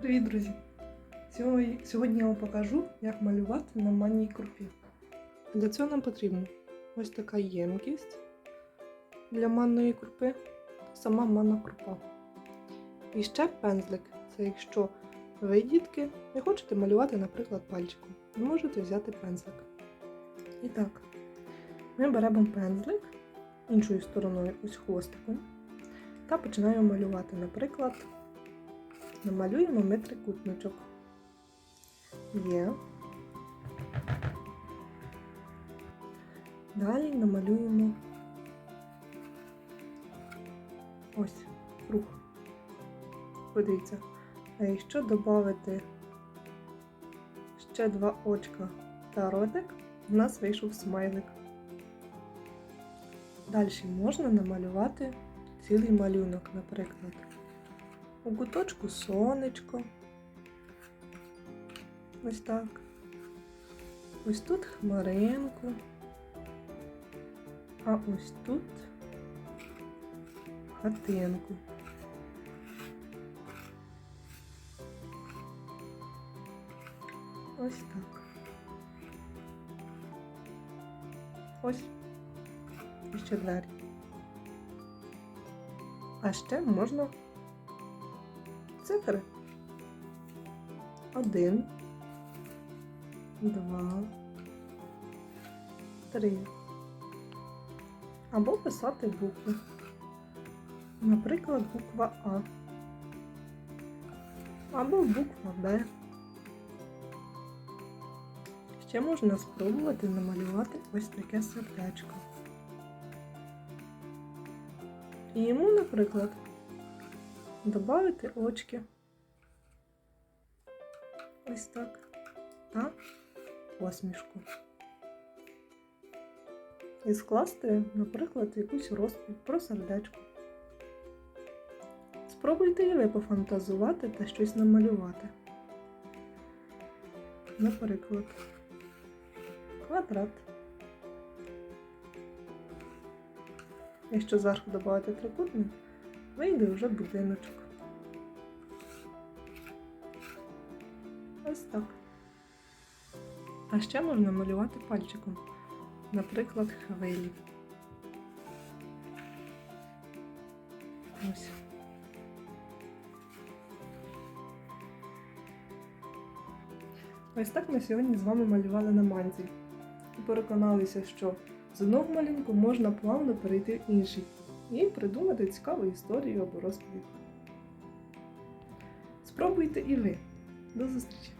Привіт, друзі! Сьогодні, я вам покажу, як малювати на манній крупі. Для цього нам потрібна ось така ємкість для манної крупи сама манна крупа. І ще пензлик. Це якщо ви, дітки, не хочете малювати, наприклад, пальчиком, ви можете взяти пензлик. І так, ми беремо пензлик іншою стороною, ось хвостиком, та починаємо малювати, наприклад. Намалюємо ми трикутничок. Є. Далі намалюємо ось круг. Подивіться. А якщо додати ще два очка та ротик, у нас вийшов смайлик. Далі можна намалювати цілий малюнок, наприклад. У куточку сонечко. Ось так. Ось тут хмаринку. А ось тут хатинку. Ось так. Ось. І ще двері. А ще можна цифри. Один, два, три. Або писати букви. Наприклад, буква А. Або буква Б. Ще можна спробувати намалювати ось таке сердечко. І йому, наприклад, Добавити очки. Ось так. Та посмішку. І скласти, наприклад, якусь розповідь про сердечко. Спробуйте і ви пофантазувати та щось намалювати. Наприклад, квадрат. Якщо зверху додати трикутник, вийде вже будиночок. Ось так. А ще можна малювати пальчиком, наприклад, хвилі. Ось. Ось так ми сьогодні з вами малювали на манзі. І переконалися, що з одного малюнку можна плавно перейти в інший і придумати цікаву історію або розповідь. Спробуйте і ви. До зустрічі!